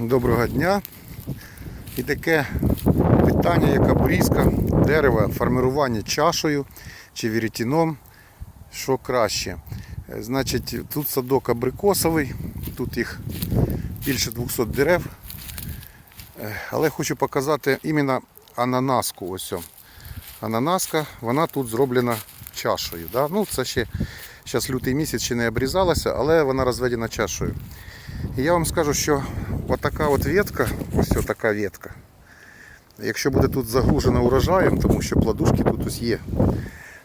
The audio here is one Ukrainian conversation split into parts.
Доброго дня. І таке питання, як обрізка дерева, формування чашею чи вірітіном, що краще. Е, Значить, тут садок абрикосовий, тут їх більше 200 дерев. Е, Але хочу показати іменно ананаску. Ось. Ананаска, вона тут зроблена чашею. Да? Ну, це ще зараз лютий місяць ще не обрізалася, але вона розведена чашею. І я вам скажу, що отака от ветка, ось така ветка, якщо буде тут загружена урожаєм, тому що плодушки тут ось є,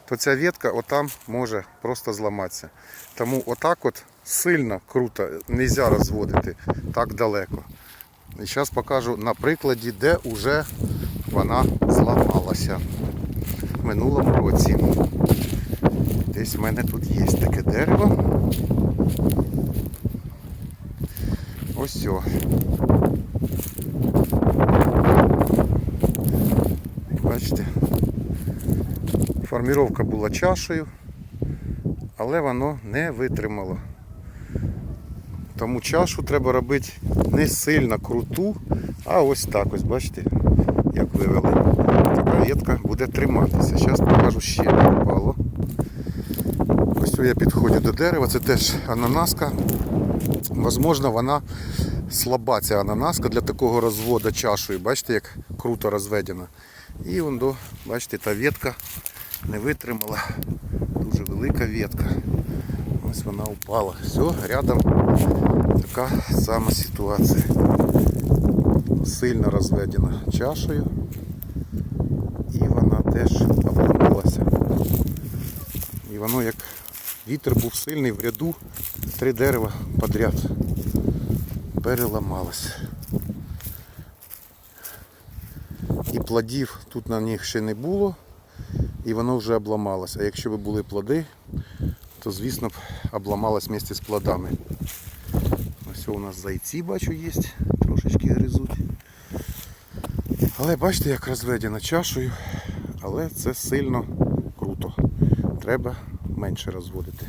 то ця ветка отам може просто зламатися. Тому отак от сильно круто не можна розводити так далеко. І зараз покажу на прикладі, де вже вона зламалася в минулому році. Десь в мене тут є таке дерево. Ось о. Бачите, форміровка була чашею, але воно не витримало. Тому чашу треба робити не сильно круту, а ось так ось, бачите, як вивели. Така ветка буде триматися. Зараз покажу ще впало. Ось я підходжу до дерева, це теж ананаска. Возможно, вона слаба ця ананаска для такого розводу чашою. Бачите, як круто розведена. І вон до, бачите, та ветка не витримала. Дуже велика ветка. Ось вона упала. Все, рядом така сама ситуація. Сильно розведена чашею. І вона теж обламалася. І воно як вітер був сильний в ряду, три дерева подряд переламалось. І плодів тут на них ще не було, і воно вже обламалось. А якщо б були плоди, то звісно б обламалось вместе з плодами. Ось у нас зайці бачу є, трошечки гризуть. Але бачите, як розведено чашею, але це сильно круто. Треба менше розводити.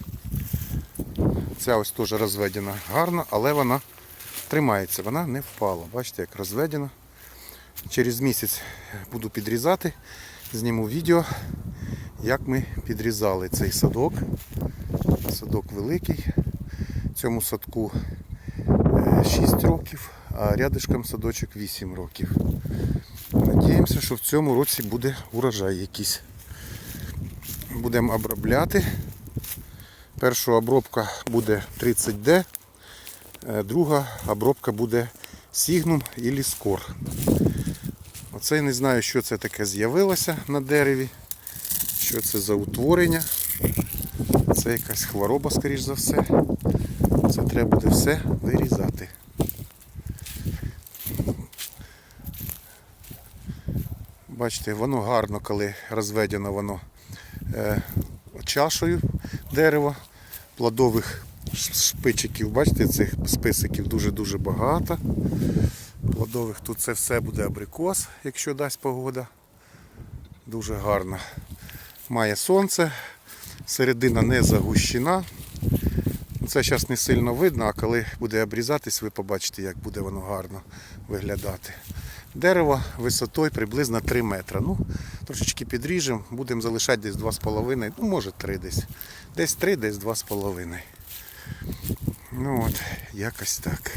Ця ось теж розведена гарно, але вона тримається, вона не впала. Бачите, як розведена. Через місяць буду підрізати, зніму відео, як ми підрізали цей садок. Садок великий. Цьому садку 6 років, а рядишком садочок 8 років. Надіємося, що в цьому році буде урожай якийсь. Будемо обробляти. Перша обробка буде 30D, е, друга обробка буде Signum і скор. Оце я не знаю, що це таке з'явилося на дереві, що це за утворення. Це якась хвороба, скоріш за все. Це треба буде все вирізати. Бачите, воно гарно, коли розведено воно е, чашею дерева, плодових шпичиків, бачите, цих списиків дуже-дуже багато. Плодових тут це все буде абрикос, якщо дасть погода. Дуже гарно. Має сонце, середина не загущена. Це зараз не сильно видно, а коли буде обрізатись, ви побачите, як буде воно гарно виглядати. Дерево висотою приблизно 3 метри. Ну, трошечки підріжемо, будемо залишати десь 2,5, ну може 3 десь. Десь 3, десь 2,5. Ну от, якось так.